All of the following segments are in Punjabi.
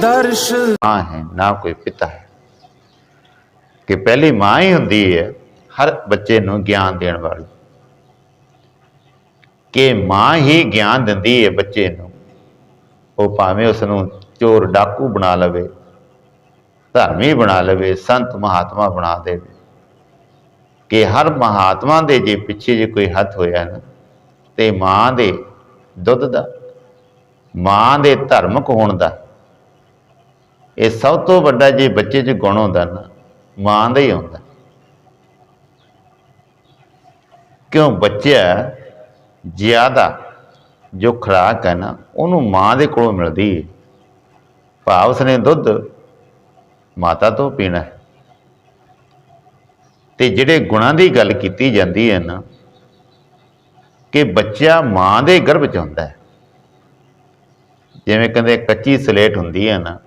ਦਰਸ਼ ਮਾਂ ਹੈ, ਨਾ ਕੋਈ ਪਿਤਾ ਹੈ। ਕਿ ਪਹਿਲੀ ਮਾਂ ਹੀ ਹੁੰਦੀ ਹੈ, ਹਰ ਬੱਚੇ ਨੂੰ ਗਿਆਨ ਦੇਣ ਵਾਲੀ। ਕਿ ਮਾਂ ਹੀ ਗਿਆਨ ਦਿੰਦੀ ਹੈ ਬੱਚੇ ਨੂੰ, ਉਹ ਭਾਵੇਂ ਉਸ ਨੂੰ ਚੋਰ ਡਾਕੂ ਬਣਾ ਲਵੇ, ਧਰਮੀ ਬਣਾ ਲਵੇ, ਸੰਤ ਮਹਾਤਮਾ ਬਣਾ ਦੇਵੇ। ਕਿ ਹਰ ਮਹਾਤਮਾ ਦੇ ਜੇ ਪਿੱਛੇ ਜੇ ਕੋਈ ਹੱਥ ਹੋਇਆ ਨਾ, ਤੇ ਮਾਂ ਦੇ ਦੁੱਧ ਦਾ, ਮਾਂ ਦੇ ਧਰਮਕ ਹੋਣ ਦਾ ਇਹ ਸਭ ਤੋਂ ਵੱਡਾ ਜੇ ਬੱਚੇ 'ਚ ਗੁਣ ਹੁੰਦਾ ਨਾ, ਮਾਂ ਦਾ ਹੀ ਹੁੰਦਾ। ਕਿਉਂ ਬੱਚਾ ਜ਼ਿਆਦਾ ਜੋ ਖੁਰਾਕ ਹੈ ਨਾ, ਉਹਨੂੰ ਮਾਂ ਦੇ ਕੋਲੋਂ ਮਿਲਦੀ ਹੈ ਭਾਵ ਉਸਨੇ ਦੁੱਧ ਮਾਤਾ ਤੋਂ ਪੀਣਾ ਹੈ। ਤੇ ਜਿਹੜੇ ਗੁਣਾਂ ਦੀ ਗੱਲ ਕੀਤੀ ਜਾਂਦੀ ਹੈ ਨਾ, ਕਿ ਬੱਚਾ ਮਾਂ ਦੇ ਗਰਭ 'ਚ ਹੁੰਦਾ ਹੈ। ਜਿਵੇਂ ਕਹਿੰਦੇ ਕੱਚੀ ਸਲੇਟ ਹੁੰਦੀ ਹੈ ਨਾ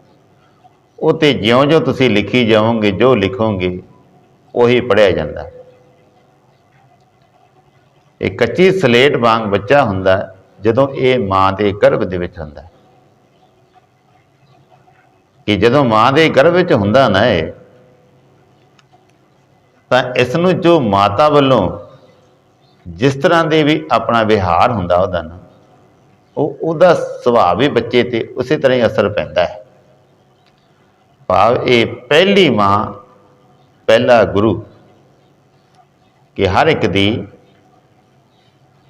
ਉਹ ਤੇ ਜਿਉਂ-ਜਿਉਂ ਤੁਸੀਂ ਲਿਖੀ ਜਾਓਗੇ, ਜੋ ਲਿਖੋਗੇ, ਉਹੀ ਪੜਿਆ ਜਾਂਦਾ। ਇਹ ਕੱਚੀ ਸਲੇਟ ਵਾਂਗ ਬੱਚਾ ਹੁੰਦਾ, ਜਦੋਂ ਇਹ ਮਾਂ ਦੇ ਗਰਭ ਦੇ ਵਿੱਚ ਹੁੰਦਾ ਕਿ ਜਦੋਂ ਮਾਂ ਦੇ ਗਰਭ ਵਿੱਚ ਹੁੰਦਾ ਨਾ ਇਹ, ਤਾਂ ਇਸ ਨੂੰ ਜੋ ਮਾਤਾ ਵੱਲੋਂ ਜਿਸ ਤਰ੍ਹਾਂ ਦੇ ਵੀ ਆਪਣਾ ਵਿਹਾਰ ਹੁੰਦਾ ਉਹਦਾ ਨਾ, ਉਹ ਉਹਦਾ ਸੁਭਾਅ ਵੀ ਬੱਚੇ ਤੇ ਉਸੇ ਤਰ੍ਹਾਂ ਹੀ ਅਸਰ ਪੈਂਦਾ ਹੈ। ਭਾਵ ਇਹ ਪਹਿਲੀ ਮਾਂ, ਪਹਿਲਾ ਗੁਰੂ, ਕਿ ਹਰ ਇੱਕ ਦੀ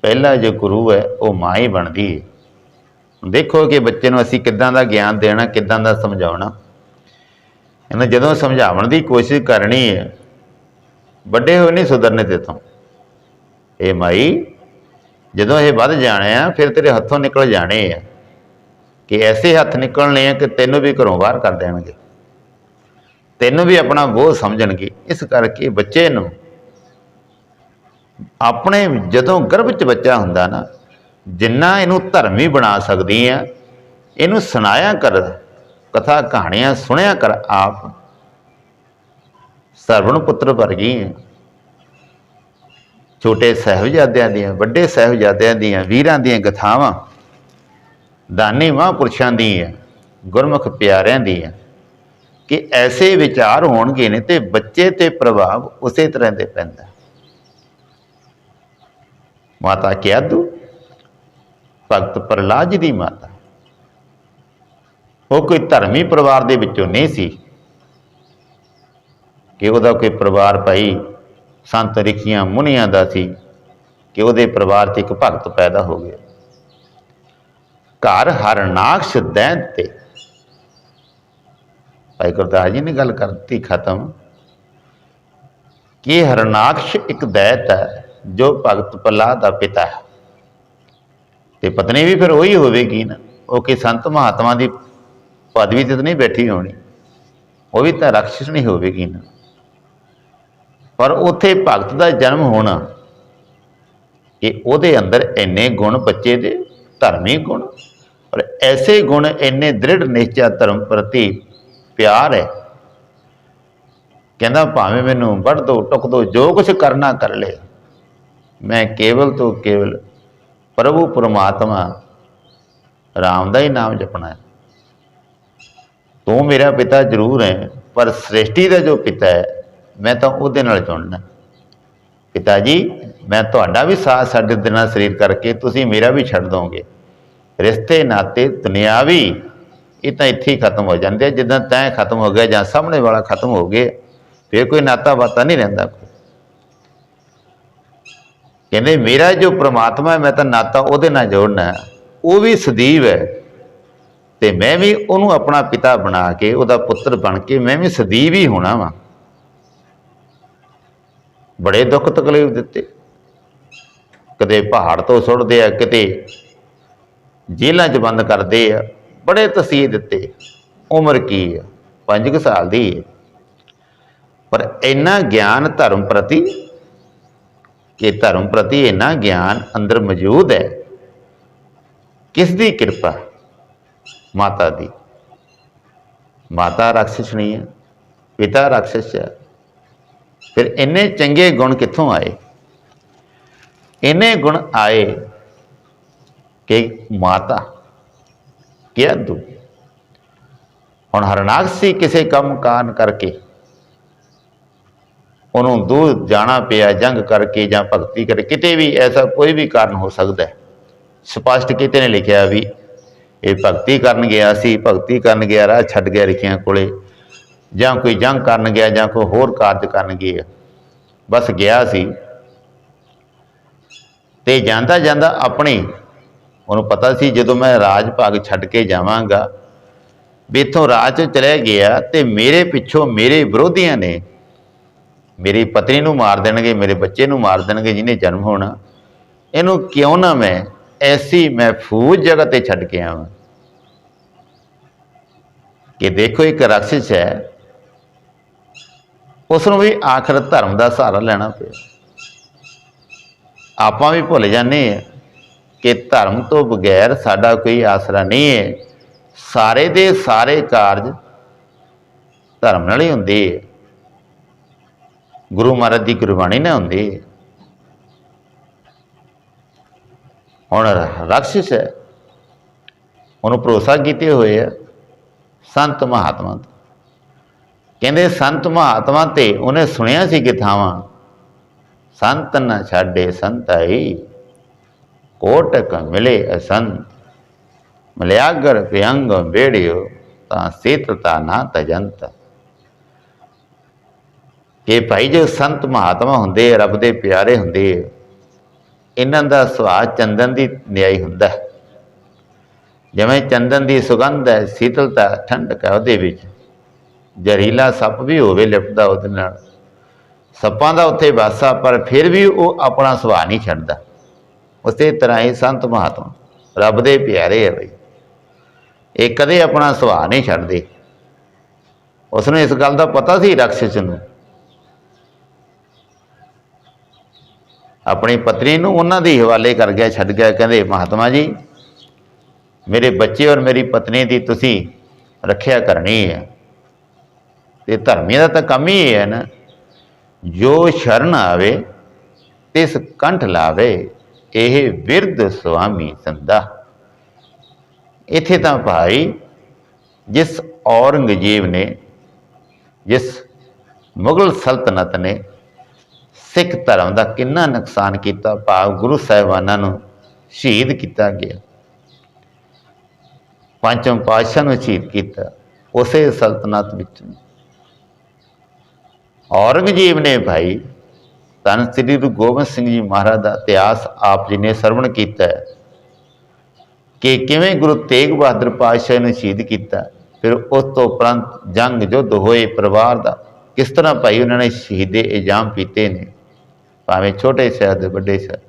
ਪਹਿਲਾ ਜੋ ਗੁਰੂ ਹੈ, ਉਹ ਮਾਂ ਹੀ ਬਣਦੀ ਹੈ। ਦੇਖੋ ਕਿ ਬੱਚੇ ਨੂੰ ਅਸੀਂ ਕਿੱਦਾਂ ਦਾ ਗਿਆਨ ਦੇਣਾ, ਕਿੱਦਾਂ ਦਾ ਸਮਝਾਉਣਾ। ਇਹਨਾਂ ਜਦੋਂ ਸਮਝਾਉਣ ਦੀ ਕੋਸ਼ਿਸ਼ ਕਰਨੀ ਹੈ, ਵੱਡੇ ਹੋਏ ਨਹੀਂ ਸੁਧਰਨੇ ਤੇ ਤੋਂ ਇਹ ਮਾਈ, ਜਦੋਂ ਇਹ ਵੱਧ ਜਾਣੇ ਆ, ਫਿਰ ਤੇਰੇ ਹੱਥੋਂ ਨਿਕਲ ਜਾਣੇ ਆ। ਕਿ ਐਸੇ ਹੱਥ ਨਿਕਲਣੇ ਆ ਕਿ ਤੈਨੂੰ ਵੀ ਘਰੋਂ ਬਾਹਰ ਕਰ ਦੇਣਗੇ। ਤੈਨੂੰ ਵੀ ਆਪਣਾ ਬੋਝ ਸਮਝਣਗੇ। ਇਸ ਕਰਕੇ ਬੱਚੇ ਨੂੰ ਆਪਣੇ ਜਦੋਂ ਗਰਭ 'ਚ ਬੱਚਾ ਹੁੰਦਾ ਨਾ, ਜਿੰਨਾ ਇਹਨੂੰ ਧਰਮੀ ਬਣਾ ਸਕਦੀ ਆ, ਇਹਨੂੰ ਸੁਣਾਇਆ ਕਰ, ਕਥਾ ਕਹਾਣੀਆਂ ਸੁਣਿਆ ਕਰ ਆਪ। ਸਰਵਣ ਪੁੱਤਰ ਵਰਗੀ ਹੈ ਛੋਟੇ ਸਹਿਬਜ਼ਾਦਿਆਂ ਦੀਆਂ, ਵੱਡੇ ਸਹਿਬਜ਼ਾਦਿਆਂ ਦੀਆਂ, ਵੀਰਾਂ ਦੀਆਂ ਗਥਾਵਾਂ ਦਾਨੀ ਮਹਾਂਪੁਰਸ਼ਾਂ ਦੀਆਂ, ਗੁਰਮੁਖ ਪਿਆਰਿਆਂ ਦੀਆਂ। ਕਿ ਐਸੇ ਵਿਚਾਰ ਹੋਣਗੇ ਨੇ ਤੇ ਬੱਚੇ ਤੇ ਪ੍ਰਭਾਵ ਉਸੇ ਤਰ੍ਹਾਂ ਦੇ ਪੈਂਦਾ। ਮਾਤਾ ਕਿਆਦੂ ਭਗਤ ਪ੍ਰਹਲਾਦ ਜੀ ਦੀ ਮਾਤਾ। ਉਹ ਕੋਈ ਧਰਮੀ ਪਰਿਵਾਰ ਦੇ ਵਿੱਚੋਂ ਨਹੀਂ ਸੀ। ਕਿ ਉਹਦਾ ਕੋਈ ਪਰਿਵਾਰ ਭਾਈ ਸੰਤ ਰਿਖੀਆਂ ਮੁਨੀਆਂ ਦਾ ਸੀ ਕਿ ਉਹਦੇ ਪਰਿਵਾਰ 'ਚ ਇੱਕ ਭਗਤ ਪੈਦਾ ਹੋ ਗਿਆ। ਘਰ ਹਰਨਾਕਸ਼ ਦੈਂਤ ਤੇ ਭਾਈ ਗੁਰਦਾਸ ਜੀ ਨੇ ਗੱਲ ਕਰਤੀ ਖਤਮ। ਕਿ ਹਰਨਾਕਸ਼ ਇੱਕ ਦੈਤ ਹੈ, ਜੋ ਭਗਤ ਪੱਲਾ ਦਾ ਪਿਤਾ ਹੈ? ਤੇ ਪਤਨੀ ਵੀ ਫਿਰ ਉਹੀ ਹੋਵੇਗੀ ਨਾ। ਉਹ ਕਿ ਸੰਤ ਮਹਾਤਮਾ ਦੀ ਪਦਵੀ ਤੇ ਨਹੀਂ ਬੈਠੀ ਹੋਣੀ। ਉਹ ਵੀ ਤਾਂ ਰਾਖਸ਼ ਨਹੀਂ ਹੋਵੇਗੀ ਨਾ। ਪਰ ਉਥੇ ਭਗਤ ਦਾ ਜਨਮ ਹੋਣਾ, ਕਿ ਉਹਦੇ ਅੰਦਰ ਇੰਨੇ ਗੁਣ ਬੱਚੇ ਦੇ ਧਰਮੀ ਗੁਣ, ਪਰ ਐਸੇ ਗੁਣ ਇੰਨੇ ਦ੍ਰਿੜ ਨਿਸ਼ਚਾ ਧਰਮ ਪ੍ਰਤੀ ਪਿਆਰ ਹੈ। ਕਹਿੰਦਾ ਭਾਵੇਂ ਮੈਨੂੰ ਵੱਢ ਦੋ, ਟੁੱਕ ਦੋ, ਜੋ ਕੁਝ ਕਰਨਾ ਕਰ ਲੈ। ਮੈਂ ਕੇਵਲ ਤੋਂ ਕੇਵਲ ਪ੍ਰਭੂ ਪਰਮਾਤਮਾ ਰਾਮ ਦਾ ਹੀ ਨਾਮ ਜਪਣਾ ਹੈ। ਤੂੰ ਮੇਰਾ ਪਿਤਾ ਜ਼ਰੂਰ ਹੈ, ਪਰ ਸ੍ਰਿਸ਼ਟੀ ਦਾ ਜੋ ਪਿਤਾ ਹੈ, ਮੈਂ ਤਾਂ ਉਹਦੇ ਨਾਲ ਜੁੜਨਾ ਪਿਤਾ ਜੀ, ਮੈਂ ਤੁਹਾਡਾ ਵੀ ਸਾਥ ਸਾਡੇ ਦਿਨਾਂ ਸਰੀਰ ਕਰਕੇ ਤੁਸੀਂ ਮੇਰਾ ਵੀ ਛੱਡ ਦੋਗੇ। ਰਿਸ਼ਤੇ, ਨਾਤੇ, ਦੁਨਿਆਵੀ ਇਹ ਤਾਂ ਇੱਥੇ ਹੀ ਖਤਮ ਹੋ ਜਾਂਦੇ ਆ। ਜਿੱਦਾਂ ਤੈਂ ਖਤਮ ਹੋ ਗਿਆ ਜਾਂ ਸਾਹਮਣੇ ਵਾਲਾ ਖਤਮ ਹੋ ਗਿਆ, ਫਿਰ ਕੋਈ ਨਾਤਾ ਬਾਤਾ ਨਹੀਂ ਰਹਿੰਦਾ ਕਹਿੰਦੇ, ਮੇਰਾ ਜੋ ਪ੍ਰਮਾਤਮਾ ਹੈ, ਮੈਂ ਤਾਂ ਨਾਤਾ ਉਹਦੇ ਨਾਲ ਜੋੜਨਾ ਉਹ ਵੀ ਸਦੀਵ ਹੈ ਤੇ ਮੈਂ ਵੀ ਉਹਨੂੰ ਆਪਣਾ ਪਿਤਾ ਬਣਾ ਕੇ, ਉਹਦਾ ਪੁੱਤਰ ਬਣ ਕੇ ਮੈਂ ਵੀ ਸਦੀਵ ਹੀ ਹੋਣਾ ਵਾਂ। ਬੜੇ ਦੁੱਖ ਤਕਲੀਫ ਦਿੱਤੇ। ਕਦੇ ਪਹਾੜ ਤੋਂ ਸੁੱਟਦੇ ਆ ਕਿਤੇ ਜੇਲ੍ਹਾਂ 'ਚ ਬੰਦ ਕਰਦੇ ਆ। ਬੜੇ ਤਸੀਹੇ ਦਿੱਤੇ। ਉਮਰ ਕੀ ਆ? 5 ਸਾਲ ਦੀ ਹੈ ਪਰ ਇੰਨਾ ਗਿਆਨ ਧਰਮ ਪ੍ਰਤੀ ਕਿ ਧਰਮ ਪ੍ਰਤੀ ਇੰਨਾ ਗਿਆਨ ਅੰਦਰ ਮੌਜੂਦ ਹੈ ਕਿਸ ਦੀ ਕਿਰਪਾ? ਮਾਤਾ ਦੀ। ਮਾਤਾ ਰਾਖਸ਼ ਨਹੀਂ ਹੈ ਪਿਤਾ ਰਾਖਸ਼ ਹੈ ਫਿਰ ਇੰਨੇ ਚੰਗੇ ਗੁਣ ਕਿੱਥੋਂ ਆਏ? ਇੰਨੇ ਗੁਣ ਆਏ ਕਿ ਮਾਤਾ ਕਿਆ ਦੂ ਹੁਣ ਹਰਨਾਕਸੀ ਕਿਸੇ ਕੰਮ ਕਾਰਨ ਕਰਕੇ ਉਹਨੂੰ ਦੂਰ ਜਾਣਾ ਪਿਆ ਜੰਗ ਕਰਕੇ ਜਾਂ ਭਗਤੀ ਕਰਕੇ ਕਿਤੇ ਵੀ ਐਸਾ ਕੋਈ ਵੀ ਕਾਰਨ ਹੋ ਸਕਦਾ ਹੈ ਸਪਸ਼ਟ ਕਿਤੇ ਨੇ ਲਿਖਿਆ ਵੀ ਇਹ ਭਗਤੀ ਕਰਨ ਗਿਆ ਸੀ ਭਗਤੀ ਕਰਨ ਗਿਆ ਰਾਹ ਛੱਡ ਗਿਆ ਰਿਖਿਆਂ ਕੋਲੇ ਜਾਂ ਕੋਈ ਜੰਗ ਕਰਨ ਗਿਆ ਜਾਂ ਕੋਈ ਹੋਰ ਕਾਰਜ ਕਰਨ ਗਿਆ ਬਸ ਗਿਆ ਸੀ ਤੇ ਜਾਂਦਾ ਜਾਂਦਾ ਆਪਣੇ ਉਹਨੂੰ ਪਤਾ ਸੀ ਜਦੋਂ ਮੈਂ ਰਾਜ ਭਾਗ ਛੱਡ ਕੇ ਜਾਵਾਂਗਾ, ਵੀ ਇੱਥੋਂ ਰਾਜ 'ਚ ਚਲੇ ਗਿਆ ਤੇ ਮੇਰੇ ਪਿੱਛੋਂ ਮੇਰੇ ਵਿਰੋਧੀਆਂ ਨੇ ਮੇਰੀ ਪਤਨੀ ਨੂੰ ਮਾਰ ਦੇਣਗੇ, ਮੇਰੇ ਬੱਚੇ ਨੂੰ ਮਾਰ ਦੇਣਗੇ, ਜਿਹਨੇ ਜਨਮ ਹੋਣਾ, ਇਹਨੂੰ ਕਿਉਂ ਨਾ ਮੈਂ ਐਸੀ ਮਹਿਫੂਜ਼ ਜਗ੍ਹਾ ਤੇ ਛੱਡ ਕੇ ਆਵਾਂ? ਕਿ ਦੇਖੋ ਇੱਕ ਰਾਖਸ਼ ਹੈ ਉਸ ਨੂੰ ਵੀ ਆਖਰ ਧਰਮ ਦਾ ਸਹਾਰਾ ਲੈਣਾ ਪਿਆ। ਆਪਾਂ ਵੀ ਭੁੱਲ ਜਾਂਦੇ ਹਾਂ। ਕਿ ਧਰਮ ਤੋਂ ਬਗੈਰ ਸਾਡਾ ਕੋਈ ਆਸਰਾ ਨਹੀਂ ਹੈ। ਸਾਰੇ ਦੇ ਸਾਰੇ ਕਾਰਜ ਧਰਮ ਨਾਲ ਹੀ ਹੁੰਦੇ ਹੈ। ਗੁਰੂ ਮਹਾਰਾਜ ਦੀ ਗੁਰਬਾਣੀ ਨਾਲ ਹੁੰਦੀ ਹੈ। ਹੁਣ ਰਾਖਸ਼ ਹੈ। ਉਹਨੂੰ ਭਰੋਸਾ ਕੀਤੇ ਹੋਏ ਆ ਸੰਤ ਮਹਾਤਮਾ ਤੇ। ਕਹਿੰਦੇ ਸੰਤ ਮਹਾਤਮਾ ਤੇ ਉਹਨੇ ਸੁਣਿਆ ਸੀ ਕਿ ਥਾਵਾਂ, ਸੰਤ ਨਾ ਛਾੜੇ ਸੰਤਾਈ। ਕੋਟਕ ਮਿਲੇ ਅਸੰਤ ਮਲਿਆਗਰ ਵਿਅੰਗ ਬੇੜਿਓ ਤਾਂ ਸੀਤਤਾ ਨਾ ਤਜੰਤ ਇਹ ਭਾਈ ਜੋ ਸੰਤ ਮਹਾਤਮਾ ਹੁੰਦੇ ਰੱਬ ਦੇ ਪਿਆਰੇ ਹੁੰਦੇ ਇਹਨਾਂ ਦਾ ਸੁਭਾਅ ਚੰਦਨ ਦੀ ਨਿਆਈ ਹੁੰਦਾ ਜਿਵੇਂ ਚੰਦਨ ਦੀ ਸੁਗੰਧ ਹੈ ਸੀਤਲਤਾ ਠੰਡਕ ਹੈ ਉਹਦੇ ਵਿੱਚ ਜ਼ਹਿਰੀਲਾ ਸੱਪ ਵੀ ਹੋਵੇ ਲਿਪਟਦਾ ਉਹਦੇ ਨਾਲ ਸੱਪਾਂ ਦਾ ਉੱਥੇ ਵਾਸਾ ਪਰ ਫਿਰ ਵੀ ਉਹ ਆਪਣਾ ਸੁਭਾਅ ਨਹੀਂ ਛੱਡਦਾ ਉਸੇ ਤਰ੍ਹਾਂ ਹੀ ਸੰਤ ਮਹਾਤਮਾ। ਰੱਬ ਦੇ ਪਿਆਰੇ ਹੈ ਬਈ। ਇਹ ਕਦੇ ਆਪਣਾ ਸੁਭਾਅ ਨਹੀਂ ਛੱਡਦੇ। ਉਸ ਨੂੰ ਇਸ ਗੱਲ ਦਾ ਪਤਾ ਸੀ ਰਾਖਸ਼ ਨੂੰ। ਆਪਣੀ ਪਤਨੀ ਨੂੰ ਉਹਨਾਂ ਦੇ ਹਵਾਲੇ ਕਰ ਗਿਆ, ਛੱਡ ਗਿਆ, ਕਹਿੰਦੇ, ਮਹਾਤਮਾ ਜੀ, ਮੇਰੇ ਬੱਚੇ ਔਰ ਮੇਰੀ ਪਤਨੀ ਦੀ ਤੁਸੀਂ ਰੱਖਿਆ ਕਰਨੀ ਹੈ। ਤੇ ਧਰਮੀ ਦਾ ਤਾਂ ਕੰਮ ਹੀ ਹੈ ਨਾ। ਜੋ ਸ਼ਰਨ ਆਵੇ, ਤਿਸ ਕੰਠ ਲਾਵੇ। ਇਹ ਵਿਰਧ ਸੁਆਮੀ ਸੰਦਾ ਇੱਥੇ ਤਾਂ ਭਾਈ ਜਿਸ ਔਰੰਗਜ਼ੇਬ ਨੇ, ਜਿਸ ਮੁਗਲ ਸਲਤਨਤ ਨੇ ਸਿੱਖ ਧਰਮ ਦਾ ਕਿੰਨਾ ਨੁਕਸਾਨ ਕੀਤਾ, ਭਾਵ ਗੁਰੂ ਸਾਹਿਬਾਨਾਂ ਨੂੰ ਸ਼ਹੀਦ ਕੀਤਾ ਗਿਆ। ਪੰਚਮ ਪਾਤਸ਼ਾਹ ਨੂੰ ਸ਼ਹੀਦ ਕੀਤਾ, ਉਸੇ ਸਲਤਨਤ ਵਿੱਚ। ਔਰੰਗਜ਼ੇਬ ਨੇ ਭਾਈ ਧੰਨ ਸ੍ਰੀ ਗੁਰੂ ਗੋਬਿੰਦ ਸਿੰਘ ਜੀ ਮਹਾਰਾਜ ਦਾ ਇਤਿਹਾਸ ਆਪ ਜੀ ਨੇ ਸਰਵਣ ਕੀਤਾ ਹੈ ਕਿ ਕਿਵੇਂ ਗੁਰੂ ਤੇਗ ਬਹਾਦਰ ਪਾਤਸ਼ਾਹ ਨੂੰ ਸ਼ਹੀਦ ਕੀਤਾ, ਫਿਰ ਉਸ ਤੋਂ ਉਪਰੰਤ ਜੰਗ ਯੁੱਧ ਹੋਏ, ਪਰਿਵਾਰ ਦਾ ਕਿਸ ਤਰ੍ਹਾਂ ਭਾਈ ਉਹਨਾਂ ਨੇ ਸ਼ਹੀਦੇ ਇਜਾਮ ਪੀਤੇ ਨੇ ਭਾਵੇਂ ਛੋਟੇ ਸ਼ਹਿਰ ਦੇ ਵੱਡੇ ਸ਼ਹਿਰ,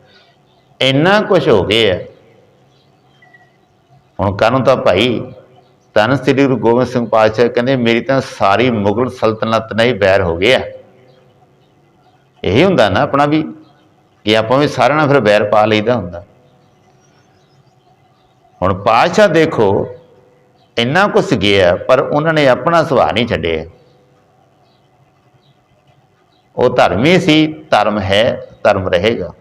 ਇੰਨਾ ਕੁਝ ਹੋ ਗਿਆ ਹੈ। ਹੁਣ ਕਾਨੂੰ ਤਾਂ ਭਾਈ ਧੰਨ ਸ੍ਰੀ ਗੁਰੂ ਗੋਬਿੰਦ ਸਿੰਘ ਪਾਤਸ਼ਾਹ ਕਹਿੰਦੇ, ਮੇਰੀ ਤਾਂ ਸਾਰੀ ਮੁਗਲ ਸਲਤਨਤ ਨਾਲ ਹੀ ਬੈਰ ਹੋ ਗਿਆ ਇਹ ਹੁੰਦਾ ਨਾ ਆਪਣਾ ਵੀ ਕਿ ਆਪਾਂ ਵੀ ਸਾਰਿਆਂ ਨਾਲ ਫਿਰ ਬੈਰ ਪਾ ਲਈਦਾ ਹੁੰਦਾ। ਹੁਣ ਪਾਤਸ਼ਾਹ ਦੇਖੋ, ਇੰਨਾ ਕੁਛ ਗਿਆ, ਪਰ ਉਹਨਾਂ ਨੇ ਆਪਣਾ ਸੁਭਾਅ ਨਹੀਂ ਛੱਡਿਆ। ਉਹ ਧਰਮੀ ਸੀ, ਧਰਮ ਹੈ, ਧਰਮ ਰਹੇਗਾ।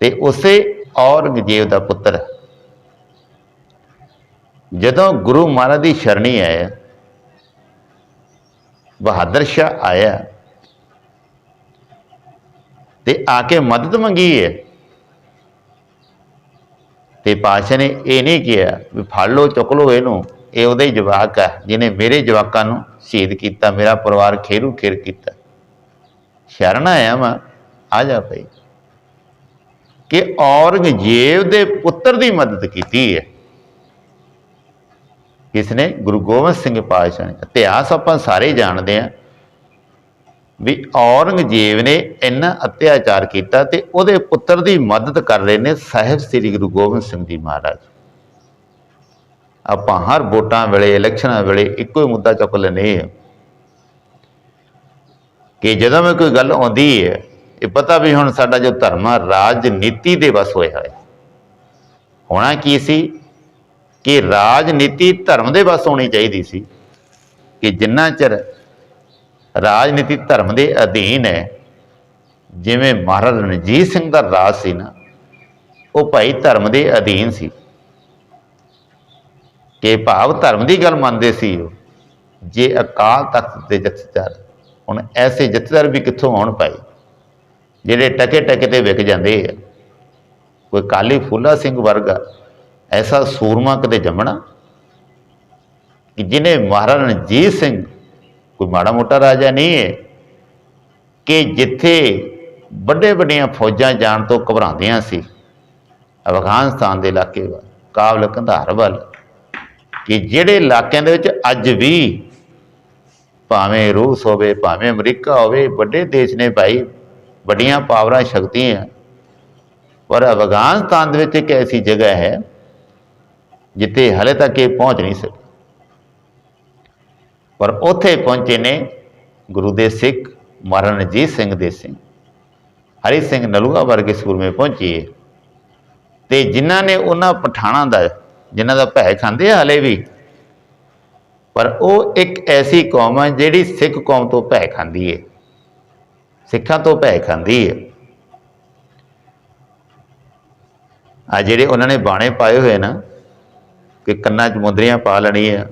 ਤੇ ਉਸੇ ਔਰੰਗਜ਼ੇਬ ਦਾ ਪੁੱਤਰ। ਜਦੋਂ ਗੁਰੂ ਮਹਾਰਾਜ ਦੀ ਸ਼ਰਣੀ ਆਇਆ, ਬਹਾਦਰ ਸ਼ਾਹ ਆਇਆ ਤੇ ਆ ਕੇ ਮਦਦ ਮੰਗੀ ਹੈ ਤੇ ਪਾਤਸ਼ਾਹ ਨੇ ਇਹ ਨਹੀਂ ਕਿਹਾ ਵੀ ਫੜ ਲਓ, ਚੁੱਕ ਲਓ ਇਹਨੂੰ। ਇਹ ਉਹਦਾ ਹੀ ਜਵਾਕ ਹੈ ਜਿਹਨੇ ਮੇਰੇ ਜਵਾਕਾਂ ਨੂੰ ਸ਼ਹੀਦ ਕੀਤਾ, ਮੇਰਾ ਪਰਿਵਾਰ ਖੇਰੂ ਖੇਰ ਕੀਤਾ। ਸ਼ਰਨ ਆਇਆ ਮੈਂ ਆ ਜਾ ਭਈ। ਕਿ ਔਰੰਗਜ਼ੇਬ ਦੇ ਪੁੱਤਰ ਦੀ ਮਦਦ ਕੀਤੀ ਹੈ ਕਿਸਨੇ ਗੁਰੂ ਗੋਬਿੰਦ ਸਿੰਘ ਪਾਤਸ਼ਾਹ ਨੇ। ਇਤਿਹਾਸ ਆਪਾਂ ਸਾਰੇ ਜਾਣਦੇ ਆ। ਵੀ ਔਰੰਗਜ਼ੇਬ ਨੇ ਇੰਨਾ ਅਤਿਆਚਾਰ ਕੀਤਾ ਤੇ ਉਹਦੇ ਪੁੱਤਰ ਦੀ ਮਦਦ ਕਰ ਰਹੇ ਨੇ ਸਾਹਿਬ ਸ੍ਰੀ ਗੁਰੂ ਗੋਬਿੰਦ ਸਿੰਘ ਜੀ ਮਹਾਰਾਜ। ਆਪਾਂ ਹਰ ਵੋਟਾਂ ਵੇਲੇ, ਇਲੈਕਸ਼ਨਾਂ ਵੇਲੇ ਇੱਕੋ ਹੀ ਮੁੱਦਾ ਚੁੱਕ ਲੈਨੇ ਆ ਕਿ ਜਦੋਂ ਵੀ ਕੋਈ ਗੱਲ ਆਉਂਦੀ ਹੈ ਇਹ ਪਤਾ ਵੀ ਹੁਣ ਸਾਡਾ ਜੋ ਧਰਮ ਆ, ਰਾਜਨੀਤੀ ਦੇ ਬਸ ਹੋਇਆ ਹੈ। ਹੋਣਾ ਕੀ ਸੀ? ਕਿ ਰਾਜਨੀਤੀ ਧਰਮ ਦੇ ਬਸ ਹੋਣੀ ਚਾਹੀਦੀ ਸੀ ਕਿ ਜਿੰਨਾ ਚਿਰ ਰਾਜਨੀਤੀ ਧਰਮ ਦੇ ਅਧੀਨ ਹੈ। ਜਿਵੇਂ ਮਹਾਰਾਜਾ ਰਣਜੀਤ ਸਿੰਘ ਦਾ ਰਾਜ ਸੀ ਨਾ, ਉਹ ਭਾਈ ਧਰਮ ਦੇ ਅਧੀਨ ਸੀ। ਕਿ ਭਾਵ ਧਰਮ ਦੀ ਗੱਲ ਮੰਨਦੇ ਸੀ ਉਹ। ਜੇ ਅਕਾਲ ਤਖਤ ਦੇ ਜਥੇਦਾਰ, ਹੁਣ ਐਸੇ ਜਥੇਦਾਰ ਵੀ ਕਿੱਥੋਂ ਆਉਣ ਪਾਏ ਜਿਹੜੇ ਟਕੇ ਟਕੇ ਤੇ ਵਿਕ ਜਾਂਦੇ ਆ। ਕੋਈ ਕਾਲੀ ਫੂਲਾ ਸਿੰਘ ਵਰਗਾ ਐਸਾ ਸੂਰਮਾ ਕਦੇ ਜੰਮਣਾ? ਕਿ ਜਿਹਨੇ ਮਹਾਰਾਜਾ ਰਣਜੀਤ ਸਿੰਘ ਕੋਈ ਮਾੜਾ ਮੋਟਾ ਰਾਜਾ ਨਹੀਂ ਹੈ ਕਿ ਜਿੱਥੇ ਵੱਡੇ ਵੱਡੀਆਂ ਫੌਜਾਂ ਜਾਣ ਤੋਂ ਘਬਰਾਉਂਦੀਆਂ ਸੀ। ਅਫਗਾਨਿਸਤਾਨ ਦੇ ਇਲਾਕੇ ਵੱਲ, ਕਾਬਲ ਕੰਧਾਰ ਵੱਲ, ਕਿ ਜਿਹੜੇ ਇਲਾਕਿਆਂ ਦੇ ਵਿੱਚ ਅੱਜ ਵੀ ਭਾਵੇਂ ਰੂਸ ਹੋਵੇ, ਭਾਵੇਂ ਅਮਰੀਕਾ ਹੋਵੇ, ਵੱਡੇ ਦੇਸ਼ ਨੇ ਭਾਈ, ਵੱਡੀਆਂ ਪਾਵਰਾਂ, ਸ਼ਕਤੀਆਂ ਪਰ ਅਫਗਾਨਿਸਤਾਨ ਦੇ ਵਿੱਚ ਇੱਕ ਐਸੀ ਜਗ੍ਹਾ ਹੈ, ਜਿੱਥੇ ਹਲੇ ਤੱਕ ਇਹ ਪਹੁੰਚ ਨਹੀਂ ਸਕੇ। ਪਰ ਉੱਥੇ ਪਹੁੰਚੇ ਨੇ ਗੁਰੂ ਦੇ ਸਿੱਖ ਮਹਾਰਾਜ ਰਣਜੀਤ ਸਿੰਘ ਦੇ ਸਿੰਘ ਹਰੀ ਸਿੰਘ ਨਲੂਆ ਵਰਗੇ ਸੂਰਮੇ ਪਹੁੰਚੀਏ ਤੇ ਜਿਨ੍ਹਾਂ ਨੇ ਉਹਨਾਂ ਪਠਾਣਾ ਦਾ, ਜਿਨ੍ਹਾਂ ਦਾ ਭੈ ਖਾਂਦੇ ਆ ਹਲੇ ਵੀ, ਪਰ ਉਹ ਇੱਕ ਐਸੀ ਕੌਮ ਹੈ ਜਿਹੜੀ ਸਿੱਖ ਕੌਮ ਤੋਂ ਭੈ ਖਾਂਦੀ ਹੈ ਸਿੱਖਾਂ ਤੋਂ ਭੈ ਖਾਂਦੀ ਹੈ ਆ ਜਿਹੜੇ ਉਹਨਾਂ ਨੇ ਬਾਣੇ ਪਾਏ ਹੋਏ ਨਾ, ਕਿ ਕੰਨਾਂ 'ਚ ਮੁੰਦਰੀਆਂ ਪਾ ਲੈਣੀਆਂ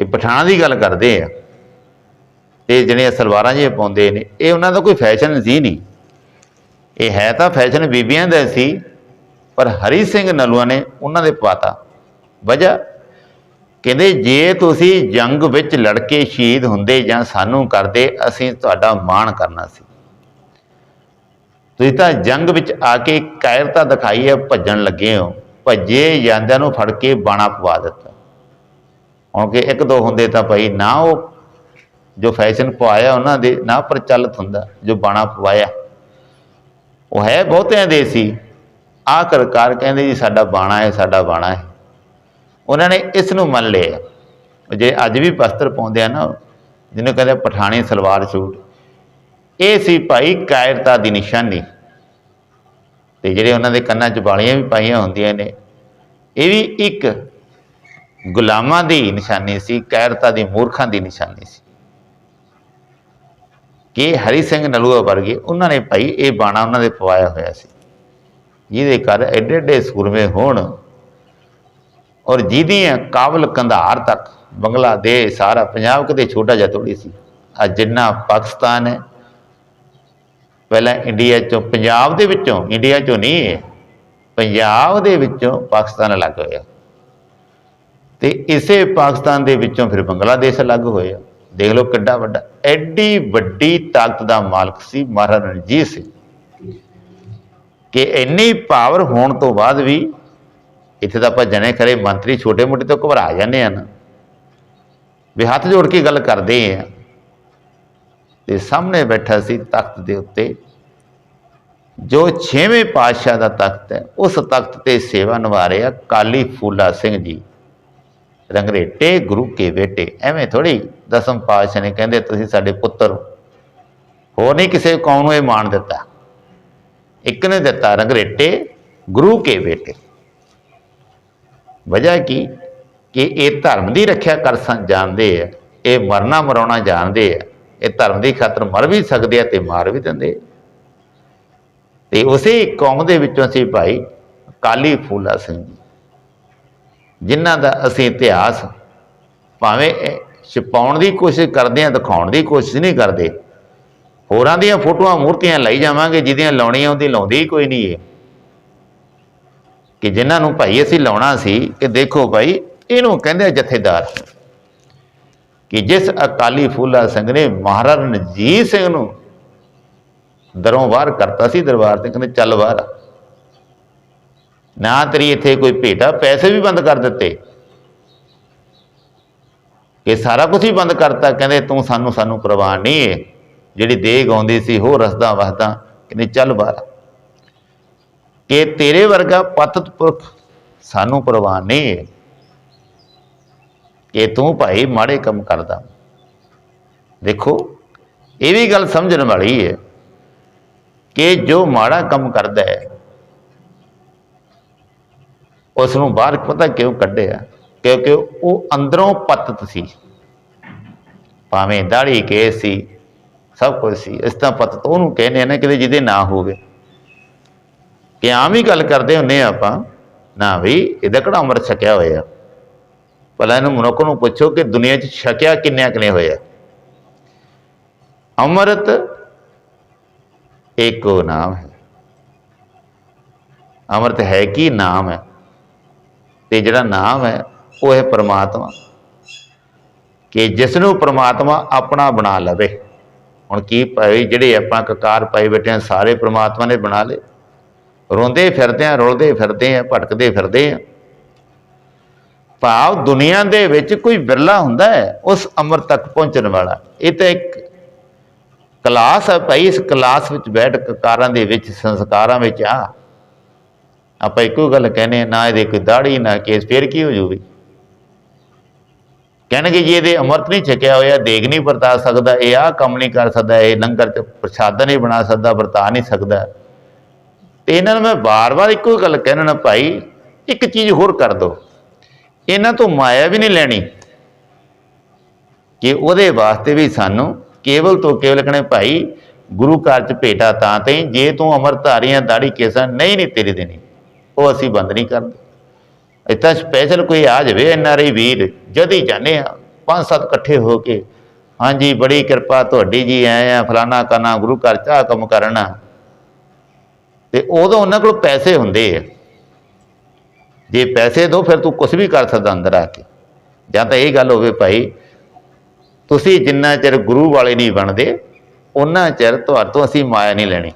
ਇਹ ਪਠਾਣਾ ਦੀ ਗੱਲ ਕਰਦੇ ਆ। ਇਹ ਜਿਹੜੀਆਂ ਸਲਵਾਰਾਂ ਜਿਹੇ ਪਾਉਂਦੇ ਨੇ, ਇਹ ਉਹਨਾਂ ਦਾ ਕੋਈ ਫੈਸ਼ਨ ਸੀ ਨਹੀਂ। ਇਹ ਹੈ ਤਾਂ ਫੈਸ਼ਨ ਬੀਬੀਆਂ ਦਾ ਸੀ, ਪਰ ਹਰੀ ਸਿੰਘ ਨਲੂਆ ਨੇ ਉਹਨਾਂ ਦੇ ਪਾਤਾ ਵਜ੍ਹਾ, ਕਹਿੰਦੇ, ਜੇ ਤੁਸੀਂ ਜੰਗ ਵਿੱਚ ਲੜ ਕੇ ਸ਼ਹੀਦ ਹੁੰਦੇ ਜਾਂ ਸਾਨੂੰ ਕਰਦੇ, ਅਸੀਂ ਤੁਹਾਡਾ ਮਾਣ ਕਰਨਾ ਸੀ। ਤੁਸੀਂ ਤਾਂ ਜੰਗ ਵਿੱਚ ਆ ਕੇ ਕਾਇਰਤਾ ਦਿਖਾਈ ਹੈ, ਭੱਜਣ ਲੱਗੇ ਹੋ। ਭੱਜੇ ਜਾਂਦਿਆਂ ਨੂੰ ਫੜ ਕੇ ਬਾਣਾ ਪਵਾ ਦਿੱਤਾ। ਹੁਣ ਇੱਕ ਦੋ ਹੁੰਦੇ ਤਾਂ ਭਾਈ ਨਾ ਉਹ ਜੋ ਫੈਸ਼ਨ ਪਵਾਇਆ ਉਹਨਾਂ ਦੇ, ਨਾ ਪ੍ਰਚਲਿਤ ਹੁੰਦਾ, ਜੋ ਬਾਣਾ ਪਵਾਇਆ। ਉਹ ਹੈ ਬਹੁਤਿਆਂ ਦੇ ਸੀ। ਆਖਰਕਾਰ ਕਹਿੰਦੇ ਜੀ ਸਾਡਾ ਬਾਣਾ ਹੈ, ਸਾਡਾ ਬਾਣਾ ਹੈ। ਉਹਨਾਂ ਨੇ ਇਸ ਨੂੰ ਮੰਨ ਲਿਆ। ਜੇ ਅੱਜ ਵੀ ਵਸਤਰ ਪਾਉਂਦੇ ਆ ਨਾ, ਜਿਹਨੂੰ ਕਹਿੰਦੇ ਪਠਾਣੀ ਸਲਵਾਰ ਸੂਟ, ਇਹ ਸੀ ਭਾਈ ਕਾਇਰਤਾ ਦੀ ਨਿਸ਼ਾਨੀ। ਤੇ ਜਿਹੜੇ ਉਹਨਾਂ ਦੇ ਕੰਨਾਂ 'ਚ ਵਾਲੀਆਂ ਵੀ ਪਾਈਆਂ ਹੁੰਦੀਆਂ ਨੇ, ਇਹ ਵੀ ਇੱਕ ਗੁਲਾਮਾਂ ਦੀ ਨਿਸ਼ਾਨੀ ਸੀ, ਕੈਰਤਾ ਦੀ ਮੂਰਖਾਂ ਦੀ ਨਿਸ਼ਾਨੀ ਸੀ। ਕਿ ਹਰੀ ਸਿੰਘ ਨਲੂਆ ਵਰਗੇ ਉਹਨਾਂ ਨੇ ਭਾਈ ਇਹ ਬਾਣਾ ਉਹਨਾਂ ਦੇ ਪਵਾਇਆ ਹੋਇਆ ਸੀ। ਜਿਹਦੇ ਕਰ ਐਡੇ ਐਡੇ ਸੂਰਮੇ ਹੋਣ ਔਰ ਜਿਹਦੀਆਂ ਕਾਬਲ ਕੰਧਾਰ ਤੱਕ ਬੰਗਲਾਦੇਸ਼ ਸਾਰਾ ਪੰਜਾਬ ਕਿਤੇ ਛੋਟਾ ਜਿਹਾ ਥੋੜੀ ਸੀ। ਆ ਜਿੰਨਾ ਪਾਕਿਸਤਾਨ ਹੈ, ਪਹਿਲਾਂ ਇੰਡੀਆ ਚੋਂ ਪੰਜਾਬ ਦੇ ਵਿੱਚੋਂ, ਇੰਡੀਆ ਚੋਂ ਨਹੀਂ ਹੈ ਪੰਜਾਬ ਦੇ ਵਿੱਚੋਂ ਪਾਕਿਸਤਾਨ ਅਲੱਗ ਹੋਇਆ। ਤੇ ਇਸੇ ਪਾਕਿਸਤਾਨ ਦੇ ਵਿੱਚੋਂ ਫਿਰ ਬੰਗਲਾਦੇਸ਼ ਅਲੱਗ ਹੋਇਆ ਦੇਖ ਲਓ ਕਿੱਡਾ ਵੱਡਾ, ਐਡੀ ਵੱਡੀ ਤਾਕਤ ਦਾ ਮਾਲਕ ਸੀ ਮਹਾਰਾਜਾ ਰਣਜੀਤ ਸਿੰਘ। ਕਿ ਇੰਨੀ ਪਾਵਰ ਹੋਣ ਤੋਂ ਬਾਅਦ ਵੀ ਇੱਥੇ ਤਾਂ ਆਪਾਂ ਜਣੇ ਖਰੇ ਮੰਤਰੀ ਛੋਟੇ ਮੋਟੇ ਤੋਂ ਘਬਰਾ ਜਾਂਦੇ ਆ ਨਾ। ਵੀ ਹੱਥ ਜੋੜ ਕੇ ਗੱਲ ਕਰਦੇ ਆ। ਤੇ ਸਾਹਮਣੇ ਬੈਠਾ ਸੀ ਤਖਤ ਦੇ ਉੱਤੇ। ਜੋ 6ਵੇਂ ਪਾਤਸ਼ਾਹ ਦਾ ਤਖਤ ਹੈ, ਉਸ ਤਖਤ ਤੇ ਸੇਵਾ ਨਿਭਾ ਰਿਹਾ ਕਾਲੀ ਫੂਲਾ ਸਿੰਘ ਜੀ। ਰੰਗਰੇਟੇ ਗੁਰੂ ਕੇ ਬੇਟੇ ਐਵੇਂ ਥੋੜੀ ਦਸਮ ਪਾਤਸ਼ਾਹ ਨੇ ਕਹਿੰਦੇ, ਤੁਸੀਂ ਸਾਡੇ ਪੁੱਤਰ ਹੋਰ ਨਹੀਂ ਕਿਸੇ ਕੌਮ ਨੂੰ ਇਹ ਮਾਣ ਦਿੱਤਾ। ਇੱਕ ਨੇ ਦਿੱਤਾ ਰੰਗਰੇਟੇ ਗੁਰੂ ਕੇ ਬੇਟੇ ਵਜ੍ਹਾ ਕੀ? ਕਿ ਇਹ ਧਰਮ ਦੀ ਰੱਖਿਆ ਕਰ ਸੰ, ਜਾਣਦੇ ਆ। ਇਹ ਮਰਨਾ ਮਰਾਉਣਾ ਜਾਣਦੇ ਆ। ਇਹ ਧਰਮ ਦੀ ਖਾਤਰ ਮਰ ਵੀ ਸਕਦੇ ਆ ਤੇ ਮਾਰ ਵੀ ਦਿੰਦੇ ਤੇ ਉਸੇ ਕੌਮ ਦੇ ਵਿੱਚੋਂ ਸੀ ਭਾਈ ਕਾਲੀ ਫੂਲਾ ਸਿੰਘ ਜੀ। ਜਿਨ੍ਹਾਂ ਦਾ ਅਸੀਂ ਇਤਿਹਾਸ ਭਾਵੇਂ ਇਹ ਛਪਾਉਣ ਦੀ ਕੋਸ਼ਿਸ਼ ਕਰਦੇ ਆ ਦਿਖਾਉਣ ਦੀ ਕੋਸ਼ਿਸ਼ ਨਹੀਂ ਕਰਦੇ, ਹੋਰਾਂ ਦੀਆਂ ਫੋਟੋਆਂ ਮੂਰਤੀਆਂ ਲਈ ਜਾਵਾਂਗੇ, ਜਿਹਦੀਆਂ ਲਾਉਣੀਆਂ ਉਹਦੀ ਲਾਉਂਦੀ ਕੋਈ ਨਹੀਂ ਹੈ ਕਿ ਜਿਨ੍ਹਾਂ ਨੂੰ ਭਾਈ ਅਸੀਂ ਲਾਉਣਾ ਸੀ ਕਿ ਦੇਖੋ ਭਾਈ, ਇਹਨੂੰ ਕਹਿੰਦੇ ਜਥੇਦਾਰ ਕਿ ਜਿਸ ਅਕਾਲੀ ਫੂਲਾ ਸਿੰਘ ਨੇ ਮਹਾਰਾਜਾ ਰਣਜੀਤ ਸਿੰਘ ਨੂੰ ਦਰੋਂ ਬਾਹਰ ਕਰਤਾ ਸੀ ਦਰਬਾਰ ਤੇ, ਕਹਿੰਦੇ ਚੱਲ ਬਾਹਰ ਆ। ਨਾ ਤੇਰੀ ਇੱਥੇ ਕੋਈ ਭੇਟਾ, ਪੈਸੇ ਵੀ ਬੰਦ ਕਰ ਦਿੱਤੇ। ਕਿ ਸਾਰਾ ਕੁਝ ਹੀ ਬੰਦ ਕਰਤਾ, ਕਹਿੰਦੇ ਤੂੰ ਸਾਨੂੰ ਸਾਨੂੰ ਪ੍ਰਵਾਨ ਨਹੀਂ ਹੈ ਜਿਹੜੀ ਦੇਗ ਆਉਂਦੀ ਸੀ ਹੋ ਰਸਦਾ ਵਸਦਾ, ਕਹਿੰਦੇ ਚੱਲ ਬਾਹਰ। ਕਿ ਤੇਰੇ ਵਰਗਾ ਪਤਤ ਪੁਰਖ ਸਾਨੂੰ ਪ੍ਰਵਾਨ ਨਹੀਂ ਹੈ ਕਿ ਤੂੰ ਭਾਈ ਮਾੜੇ ਕੰਮ ਕਰਦਾ। ਦੇਖੋ, ਇਹ ਵੀ ਗੱਲ ਸਮਝਣ ਵਾਲੀ ਹੈ ਕਿ ਜੋ ਮਾੜਾ ਕੰਮ ਕਰਦਾ ਹੈ ਉਸ ਨੂੰ ਬਾਹਰ ਪਤਾ ਕਿਉਂ ਕੱਢਿਆ? ਕਿਉਂਕਿ ਉਹ ਅੰਦਰੋਂ ਪਤਤ ਸੀ। ਭਾਵੇਂ ਦਾੜੀ ਕੇਸ ਸੀ, ਸਭ ਕੁਝ ਸੀ। ਇਸ ਤਾਂ ਪਤਤ ਉਹਨੂੰ ਕਹਿੰਦੇ ਆ ਨਾ ਕਿ ਜਿਹਦੇ ਨਾ ਹੋਵੇ। ਕਿ ਆਮ ਹੀ ਗੱਲ ਕਰਦੇ ਹੁੰਨੇ ਆ ਆਪਾਂ, ਨਾ ਵੀ ਇਹਦਾ ਕਿਹੜਾ ਅੰਮ੍ਰਿਤ ਛਕਿਆ ਹੋਇਆ? ਭਲਾ ਇਹਨੂੰ ਮਨੁੱਖ ਨੂੰ ਪੁੱਛੋ ਕਿ ਦੁਨੀਆ 'ਚ ਛਕਿਆ ਕਿੰਨਿਆਂ ਕਿਨੇ ਹੋਇਆ? ਅੰਮ੍ਰਿਤ ਏਕੋ ਨਾਮ ਹੈ। ਅੰਮ੍ਰਿਤ ਹੈ ਕੀ? ਨਾਮ ਹੈ। ਤੇ ਜਿਹੜਾ ਨਾਮ ਹੈ, ਉਹ ਹੈ ਪ੍ਰਮਾਤਮਾ। ਕਿ ਜਿਸ ਨੂੰ ਪ੍ਰਮਾਤਮਾ ਆਪਣਾ ਬਣਾ ਲਵੇ। ਹੁਣ ਕੀ ਭਾਈ, ਜਿਹੜੇ ਆਪਾਂ ਕਕਾਰ ਪਾਈ ਬੈਠੇ ਆ ਸਾਰੇ ਪ੍ਰਮਾਤਮਾ ਨੇ ਬਣਾ ਲਏ। ਰੋਂਦੇ ਫਿਰਦੇ ਆ ਰੁਲਦੇ ਫਿਰਦੇ ਆ ਭਟਕਦੇ ਫਿਰਦੇ ਆ ਭਾਵ ਦੁਨੀਆ ਦੇ ਵਿੱਚ ਕੋਈ ਵਿਰਲਾ ਹੁੰਦਾ ਹੈ, ਉਸ ਅਮਰ ਤੱਕ ਪਹੁੰਚਣ ਵਾਲਾ। ਇਹ ਤਾਂ ਇੱਕ ਕਲਾਸ ਹੈ ਭਾਈ, ਇਸ ਕਲਾਸ ਵਿੱਚ ਬੈਠ ਕਕਾਰਾਂ ਦੇ ਵਿੱਚ, ਸੰਸਕਾਰਾਂ ਵਿੱਚ ਆ ਆਪਾਂ ਇੱਕੋ ਗੱਲ ਕਹਿੰਦੇ ਹਾਂ, ਨਾ ਇਹਦੇ ਕੋਈ ਦਾੜੀ ਨਾ ਕੇਸ ਫੇਰ ਕੀ ਹੋ ਜੂਗੀ ਕਹਿਣਗੇ ਜੀ ਇਹਦੇ ਅੰਮ੍ਰਿਤ ਨਹੀਂ ਛਕਿਆ ਹੋਇਆ ਦੇਗ ਨਹੀਂ ਵਰਤਾ ਸਕਦਾ ਇਹ ਆਹ ਕੰਮ ਨਹੀਂ ਕਰ ਸਕਦਾ ਇਹ ਲੰਗਰ ਚ ਪ੍ਰਸ਼ਾਦਾ ਨਹੀਂ ਬਣਾ ਸਕਦਾ ਵਰਤਾ ਨਹੀਂ ਸਕਦਾ। ਤੇ ਇਹਨਾਂ ਨੂੰ ਮੈਂ ਬਾਰ-ਬਾਰ ਇੱਕੋ ਗੱਲ ਕਹਿਣਾ ਭਾਈ ਇੱਕ ਚੀਜ਼ ਹੋਰ ਕਰ ਦੋ। ਇਹਨਾਂ ਤੋਂ ਮਾਇਆ ਵੀ ਨਹੀਂ ਲੈਣੀ। ਕਿ ਉਹਦੇ ਵਾਸਤੇ ਵੀ ਸਾਨੂੰ ਕੇਵਲ ਤੋਂ ਕੇਵਲ ਕਹਣੇ ਭਾਈ ਗੁਰੂ ਘਰ ਚ ਭੇਟਾ ਤਾਂ ਤੇ ਜੇ ਤੂੰ ਅਮਰਧਾਰੀਆਂ ਦਾੜੀ ਕੇਸਾਂ ਨਹੀਂ ਨਹੀਂ ਤੇਰੀ ਦੇਣੀ। ਉਹ ਅਸੀਂ ਬੰਦ ਨਹੀਂ ਕਰਦੇ। ਇੱਥੇ ਸਪੈਸ਼ਲ ਕੋਈ ਆ ਜਾਵੇ ਐਨਆਰਆਈ ਵੀਰ, ਜਦ ਹੀ ਜਾਣੇ ਆ ਪੰਜ ਸੱਤ ਇਕੱਠੇ ਹੋ ਕੇ, ਹਾਂਜੀ, ਬੜੀ ਕਿਰਪਾ ਤੁਹਾਡੀ ਜੀ ਆਏ ਆ, ਫਲਾਣਾ ਕਰਨਾ ਗੁਰੂ ਘਰ ਚ ਕੰਮ ਕਰਨਾ। ਤੇ ਉਦੋਂ ਉਹਨਾਂ ਕੋਲ ਪੈਸੇ ਹੁੰਦੇ ਆ। ਜੇ ਪੈਸੇ ਦੋ, ਫਿਰ ਤੂੰ ਕੁਝ ਵੀ ਕਰ ਸਕਦਾ ਅੰਦਰ ਆ ਕੇ। ਜਾਂ ਤਾਂ ਇਹ ਗੱਲ ਹੋਵੇ ਭਾਈ, ਤੁਸੀਂ ਜਿੰਨਾ ਚਿਰ ਗੁਰੂ ਵਾਲੇ ਨਹੀਂ ਬਣਦੇ, ਉਹਨਾਂ ਚਿਰ ਤੁਹਾਡੇ ਤੋਂ ਅਸੀਂ ਮਾਇਆ ਨਹੀਂ ਲੈਣੀ।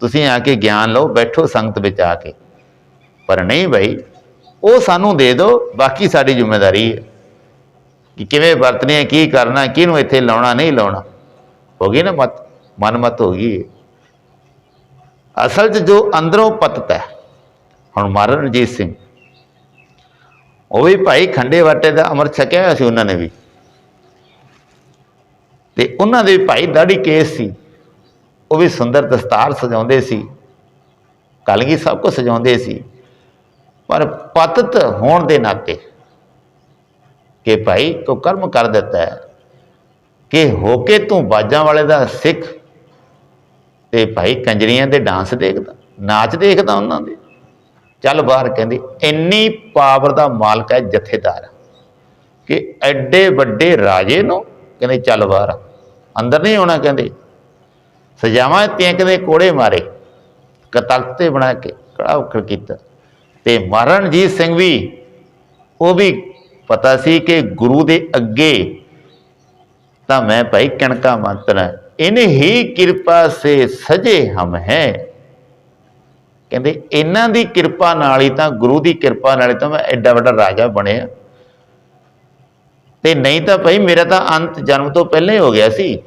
ਤੁਸੀਂ ਆ ਕੇ ਗਿਆਨ ਲਓ, ਬੈਠੋ ਸੰਗਤ ਵਿੱਚ ਆ ਕੇ। ਪਰ ਨਹੀਂ ਭਾਈ ਉਹ ਸਾਨੂੰ ਦੇ ਦਿਓ ਬਾਕੀ ਸਾਡੀ ਜ਼ਿੰਮੇਵਾਰੀ ਹੈ। ਕਿ ਕਿਵੇਂ ਵਰਤਣੀ ਹੈ, ਕੀ ਕਰਨਾ ਕਿਹਨੂੰ ਇੱਥੇ ਲਾਉਣਾ, ਨਹੀਂ ਲਾਉਣਾ। ਹੋ ਗਈ ਨਾ ਮਤ ਮਨਮਤ ਹੋ ਗਈ ਅਸਲ 'ਚ ਜੋ ਅੰਦਰੋਂ ਪਤਤ ਹੈ, ਹੁਣ ਮਹਾਰਾਜ ਰਣਜੀਤ ਸਿੰਘ, ਉਹ ਵੀ ਭਾਈ ਖੰਡੇ ਵਾਟੇ ਦਾ ਅਮਰ ਛਕਿਆ ਹੋਇਆ ਸੀ ਉਹਨਾਂ ਨੇ ਵੀ। ਤੇ ਉਹਨਾਂ ਦੇ ਭਾਈ ਦਾੜੀ ਕੇਸ ਸੀ, ਉਹ ਵੀ ਸੁੰਦਰ ਦਸਤਾਰ ਸਜਾਉਂਦੇ ਸੀ। ਕਲਗੀ ਸਭ ਕੁਝ ਸਜਾਉਂਦੇ ਸੀ। ਪਰ ਪਤਤ ਹੋਣ ਦੇ ਨਾਤੇ ਕਿ ਭਾਈ ਕੋ ਕਰਮ ਕਰ ਦਿੱਤਾ ਹੈ, ਕਿ ਹੋ ਕੇ ਤੂੰ ਬਾਜਾਂ ਵਾਲੇ ਦਾ ਸਿੱਖ ਤੇ ਭਾਈ ਕੰਜਰੀਆਂ ਦੇ ਡਾਂਸ ਦੇਖਦਾ, ਨਾਚ ਦੇਖਦਾ ਉਹਨਾਂ ਦੇ। ਚੱਲ ਬਾਹਰ ਕਹਿੰਦੇ, ਇੰਨੀ ਪਾਵਰ ਦਾ ਮਾਲਕ ਹੈ ਜਥੇਦਾਰ ਕਿ ਐਡੇ ਵੱਡੇ ਰਾਜੇ ਨੂੰ ਕਹਿੰਦੇ, ਚੱਲ ਬਾਹਰ ਅੰਦਰ ਨਹੀਂ ਆਉਣਾ ਕਹਿੰਦੇ। ਸਜਾਵਾਂ ਤੀਆਂ ਕਹਿੰਦੇ ਕੋੜੇ ਮਾਰੇ ਕਤਲ ਤੇ ਬਣਾ ਕੇ, ਕੜਾ ਉਖੜ ਕੀਤਾ। ਤੇ ਮਹਾਰਾਜ ਰਣਜੀਤ ਸਿੰਘ ਵੀ, ਉਹ ਵੀ ਪਤਾ ਸੀ ਕਿ ਗੁਰੂ ਦੇ ਅੱਗੇ ਤਾਂ ਮੈਂ ਭਾਈ ਕਣਕਾ ਮੰਤਰ ਹੈ। ਇਨ ਹੀ ਕਿਰਪਾ ਸੇ ਸਜੇ ਹਮ ਹੈ। ਕਹਿੰਦੇ ਇਹਨਾਂ ਦੀ ਕਿਰਪਾ ਨਾਲ ਹੀ ਤਾਂ ਗੁਰੂ ਦੀ ਕਿਰਪਾ ਨਾਲ ਹੀ ਤਾਂ ਮੈਂ ਐਡਾ ਵੱਡਾ ਰਾਜਾ ਬਣਿਆ। ਤੇ ਨਹੀਂ ਤਾਂ ਭਾਈ ਮੇਰਾ ਤਾਂ ਅੰਤ ਜਨਮ ਤੋਂ ਪਹਿਲਾਂ ਹੀ ਹੋ ਗਿਆ ਸੀ।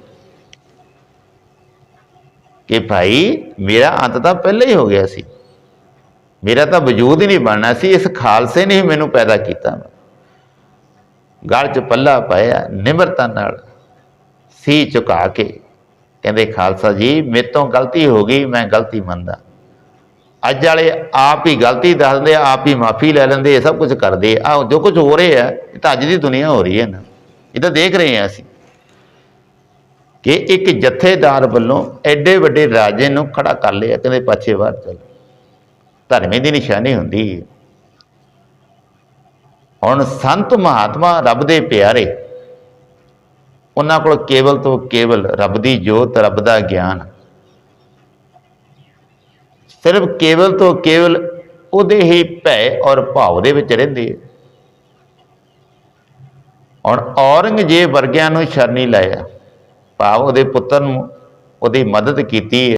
ਕਿ ਭਾਈ ਮੇਰਾ ਅੰਤ ਤਾਂ ਪਹਿਲਾਂ ਹੀ ਹੋ ਗਿਆ ਸੀ। ਮੇਰਾ ਤਾਂ ਵਜੂਦ ਹੀ ਨਹੀਂ ਬਣਨਾ ਸੀ, ਇਸ ਖਾਲਸੇ ਨੇ ਹੀ ਮੈਨੂੰ ਪੈਦਾ ਕੀਤਾ। ਗਲ 'ਚ ਪੱਲਾ ਪਾਇਆ, ਨਿਮਰਤਾ ਨਾਲ ਸੀ ਝੁਕਾ ਕੇ। ਕਹਿੰਦੇ, ਖਾਲਸਾ ਜੀ, ਮੇਰੇ ਤੋਂ ਗਲਤੀ ਹੋ ਗਈ, ਮੈਂ ਗਲਤੀ ਮੰਨਦਾ। ਅੱਜ ਵਾਲੇ ਆਪ ਹੀ ਗਲਤੀ ਦੱਸਦੇ, ਆਪ ਹੀ ਮਾਫੀ ਲੈ ਲੈਂਦੇ ਸਭ ਕੁਝ ਕਰਦੇ। ਆ ਜੋ ਕੁਝ ਹੋ ਰਿਹਾ ਹੈ ਇਹ ਤਾਂ ਅੱਜ ਦੀ ਦੁਨੀਆ ਹੋ ਰਹੀ ਹੈ ਨਾ। ਇਹ ਤਾਂ ਦੇਖ ਰਹੇ ਆ ਅਸੀਂ ਕਿ ਇੱਕ ਜਥੇਦਾਰ ਵੱਲੋਂ ਐਡੇ ਵੱਡੇ ਰਾਜੇ ਨੂੰ ਖੜਾ ਕਰ ਲਿਆ। ਕਹਿੰਦੇ, ਪਾਛੇ ਬਾਹਰ ਚੱਲ। ਧਰਮੇ ਦੀ ਨਿਸ਼ਾਨੀ ਹੁੰਦੀ ਹੈ। ਹੁਣ ਸੰਤ ਮਹਾਤਮਾ ਰੱਬ ਦੇ ਪਿਆਰੇ, ਉਹਨਾਂ ਕੋਲ ਕੇਵਲ ਤੋਂ ਕੇਵਲ ਰੱਬ ਦੀ ਜੋਤ, ਰੱਬ ਦਾ ਗਿਆਨ। ਸਿਰਫ ਕੇਵਲ ਤੋਂ ਕੇਵਲ ਉਹਦੇ ਹੀ ਭੈ ਔਰ ਭਾਵ ਦੇ ਵਿੱਚ ਰਹਿੰਦੇ ਆ। ਹੁਣ ਔਰੰਗਜ਼ੇਬ ਵਰਗਿਆਂ ਨੂੰ ਸ਼ਰਨੀ ਲਾਇਆ। ਭਾਵ ਉਹਦੇ ਪੁੱਤਰ ਨੂੰ ਉਹਦੀ ਮਦਦ ਕੀਤੀ ਹੈ।